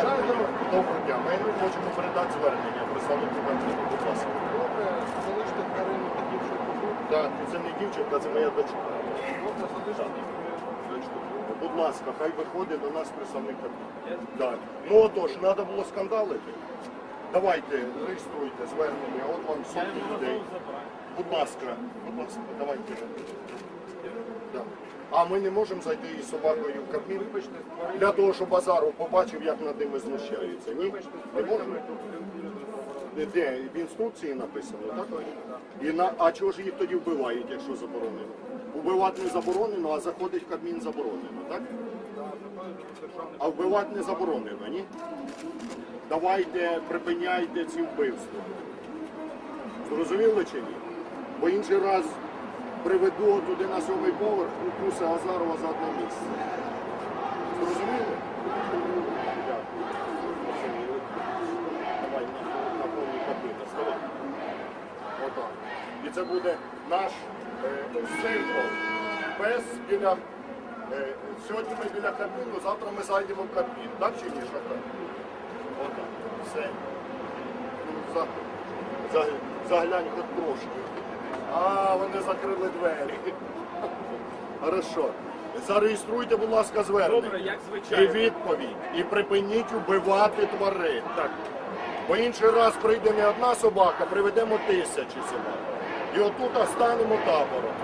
звернення. Дня. Ми хочемо передати звернення представнику Кабміну, будь ласка. Добре, залиште такі, що тут. Так, це не дівчинка, це моя дочка. Добре, залиште дочку. Будь ласка, хай виходить до нас представник Кабміну. Так. Ну отож, треба було скандалити. Давайте, реєструйте звернення, от вам сотні людей. Будь ласка, будь ласка, давайте. А ми не можемо зайти із собакою в Кабмін? Для того, щоб Базаров побачив, як над ними знущаються. Ні? Не можемо? Де-? В інструкції написано, так? І на... А чого ж їх тоді вбивають, якщо заборонено? Убивати не заборонено, а заходить в Кабмін заборонено, так? А вбивати не заборонено, ні? Давайте, припиняйте ці вбивства. Зрозуміли чи ні? Бо інший раз приведу туди на сьомий поверх, укуси Азарова за одне місце. Зрозуміли? Давай на, повні. Отак. І це буде наш е, символ. Пес біля. Е, сьогодні ми біля Кабміну, завтра ми зайдемо в Кабмін. Так чи ні, шахрай? Отак. Все. Ну, за, за, заглянь хоч трошки. А, вони закрили двері. Хорошо. Зареєструйте, будь ласка, звернення. Добре, як І відповідь. І припиніть убивати тварин. Так. Бо інший раз прийде не одна собака, приведемо тисячі собак. І отут станемо табором.